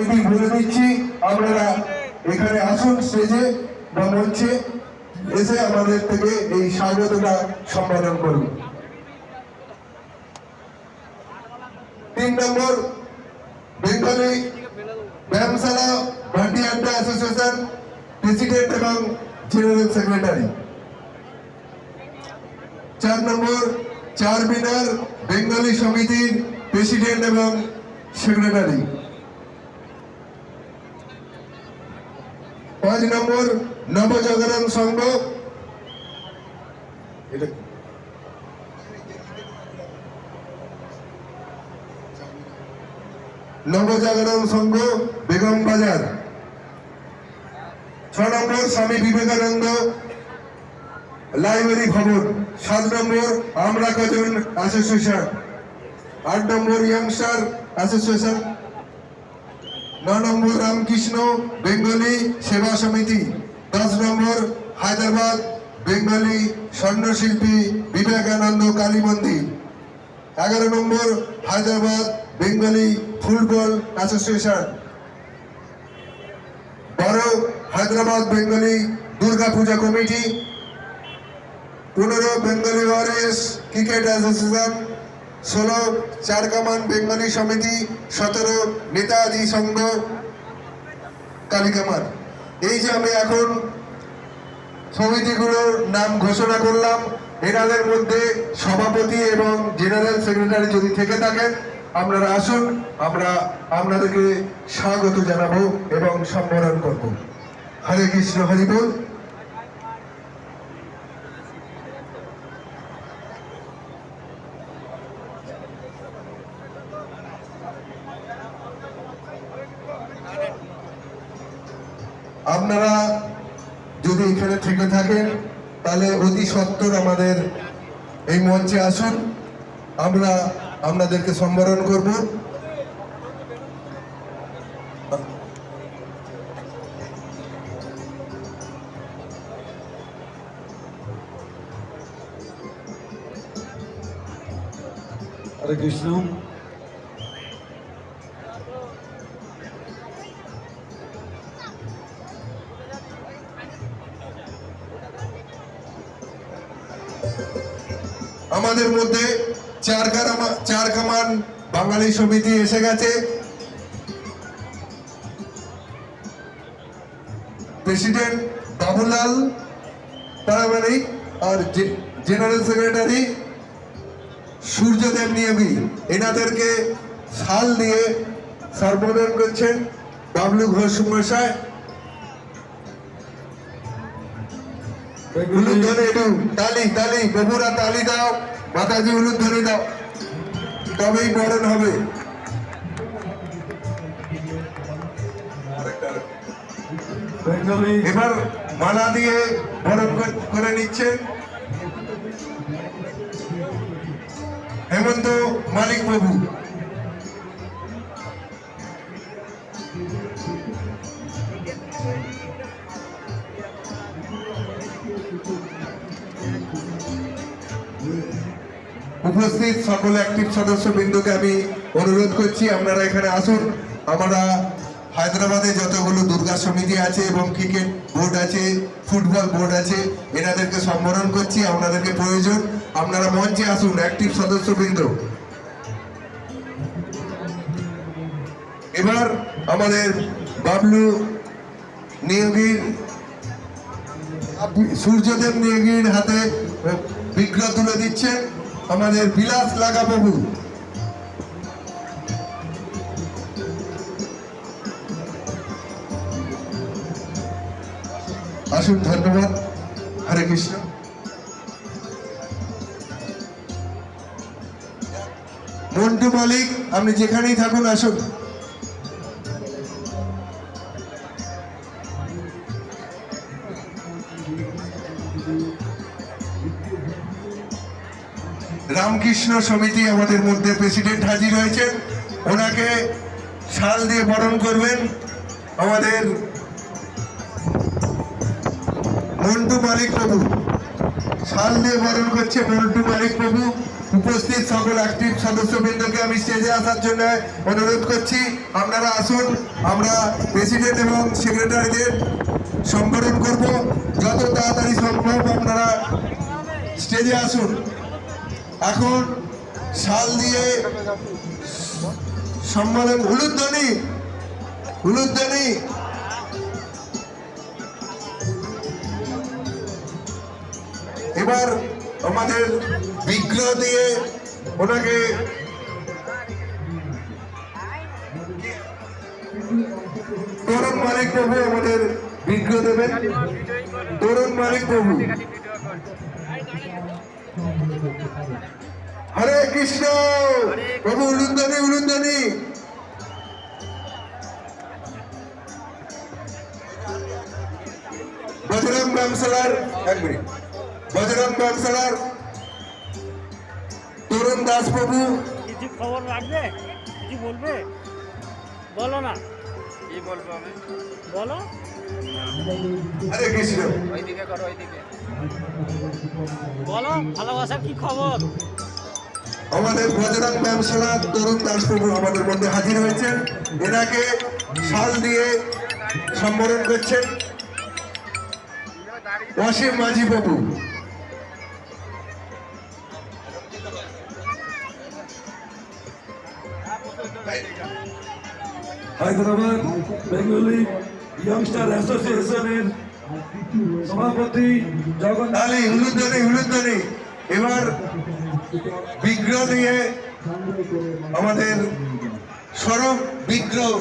সমিতি বলে দিচ্ছি, আপনারা এখানে আসুন স্টেজে বা মঞ্চে এসে আমাদের থেকে এই স্বাগতটা সম্পাদন করুন। তিন নম্বর, বেঙ্গলি ব্যায়ামশালা ভান্ডি আড্ডা অ্যাসোসিয়েশন প্রেসিডেন্ট এবং জেনারেল সেক্রেটারি চার নম্বর, চার মিনার, বেঙ্গলি সমিতির প্রেসিডেন্ট এবং সেক্রেটারি পাঁচ নম্বর নবজাগরণ সংঘ। নবজাগরণ সংঘ, বেগম বাজার। ছ নম্বর স্বামী বিবেকানন্দ লাইব্রেরি ভবন। সাত নম্বর আমরা কজন অ্যাসোসিয়েশন। আট নম্বর ইয়াংস্টার অ্যাসোসিয়েশন। ন নম্বর রামকৃষ্ণ বেঙ্গলি সেবা সমিতি। দশ নম্বর হায়দ্রাবাদ বেঙ্গলি স্বর্ণশিল্পী বিবেকানন্দ কালী মন্দির। এগারো নম্বর হায়দ্রাবাদ বেঙ্গলি ফুটবল অ্যাসোসিয়েশন। বারো হায়দ্রাবাদ বেঙ্গলি দুর্গা পূজা কমিটি। পনেরো বেঙ্গলি ওয়ারিয়ার্স ক্রিকেট অ্যাসোসিয়েশন। ষোলো চারকামান বেঙ্গলি সমিতি, সতেরো নেতাজি সংঘ কালিকামান এই যে আমি এখন সমিতিগুলোর নাম ঘোষণা করলাম, এনাদের মধ্যে সভাপতি এবং জেনারেল সেক্রেটারি যদি থেকে থাকেন, আপনারা আসুন, আমরা আপনাদেরকে স্বাগত জানাব এবং সম্বোধন করব। হরে কৃষ্ণ, হরি আপনারা যদি এখানে থেকে থাকেন, তাহলে অতি সত্তর আমাদের এই মঞ্চে আসুন। আমরা আপনাদেরকে সম্বোধন করব। কৃষ্ণ। আমাদের মধ্যে চার কামান বাঙালি সমিতি এসে গেছে। প্রেসিডেন্ট বাবুলাল পারামানিক আর জেনারেল সেক্রেটারি সূর্যদেব নিয়মী এনাদেরকে শাল দিয়ে সম্বোধন করছেন বাবলু ঘোষ মশাই একটু তালি তালি তালি দাও, মাতাজি দাও। তবেই বরণ হবে। এবার মালা দিয়ে বরণ করে নিচ্ছেন। হেমন্ত মালিক বাবু উপস্থিত সকল অ্যাক্টিভ সদস্য বিন্দুকে আমি অনুরোধ করছি, আপনারা এখানে আসুন। আমরা হায়দ্রাবাদে যতগুলো দুর্গা সমিতি আছে এবং ক্রিকেট বোর্ড আছে, ফুটবল বোর্ড আছে, এনাদেরকে সম্বোধন করছি, আপনাদেরকে প্রয়োজন। আপনারা মঞ্চে আসুন অ্যাক্টিভ সদস্য বৃন্দ এবার আমাদের বাবলু নিয়োগীর, সূর্যদেব নিয়োগীর হাতে বিগ্রহ তুলে দিচ্ছেন আমাদের বিলাস লাগা বাবু আসুন, ধন্যবাদ। হরে কৃষ্ণ। মন্টু মালিক, আপনি যেখানেই থাকুন, আসুন। রামকৃষ্ণ সমিতি আমাদের মধ্যে প্রেসিডেন্ট হাজির হয়েছেন। ওনাকে শাল দিয়ে বরণ করবেন আমাদের মন্টু মালিক প্রভু। শাল দিয়ে বরণ করছে মন্টু মালিক প্রভু। উপস্থিত সকল অ্যাক্টিভ সদস্যবৃন্দকে আমি স্টেজে আসার জন্য অনুরোধ করছি। আপনারা আসুন, আমরা প্রেসিডেন্ট এবং সেক্রেটারিদের সম্বোধন করব। যত তাড়াতাড়ি সম্ভব আপনারা স্টেজে আসুন। এখন শাল দিয়ে সম্মেলন উলুধ্বনি উলুধ্বনি এবার আমাদের বিগ্রহ দিয়ে ওনাকে তরুণ মালিক প্রভু আমাদের বিগ্রহ দেবেন। তরুণ মালিক প্রভু। হরে কৃষ্ণ, প্রভু উলুন্দনি উলুন্দনি বজরং বামসালার এক মিনিট। বজরং বামসালার তরুণ দাস প্রভু। কিছু খবর রাখবে? কিছু বলবে? বলো না। কি বলব আমি? বলো। হরে কৃষ্ণ ওইদিকে করো ওইদিকে। বলো ভালোবাসার কি খবর? আমাদের বজরং ব্যবসালা তরুণ দাস প্রভু আমাদের মধ্যে হাজির হয়েছেন। এনাকে শাল দিয়ে সম্বোধন করছেন। অসীম মাঝি প্রভু হায়দ্রাবাদ বেঙ্গলি ইয়ংস্টার অ্যাসোসিয়েশনের সভাপতি জগন্নাথ তাহলে হুলুদ্দানি হুলুদ্দানি এবার বিগ্রহ দিয়ে আমাদের স্বরূপ বিগ্রহ।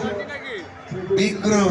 বিগ্রহ।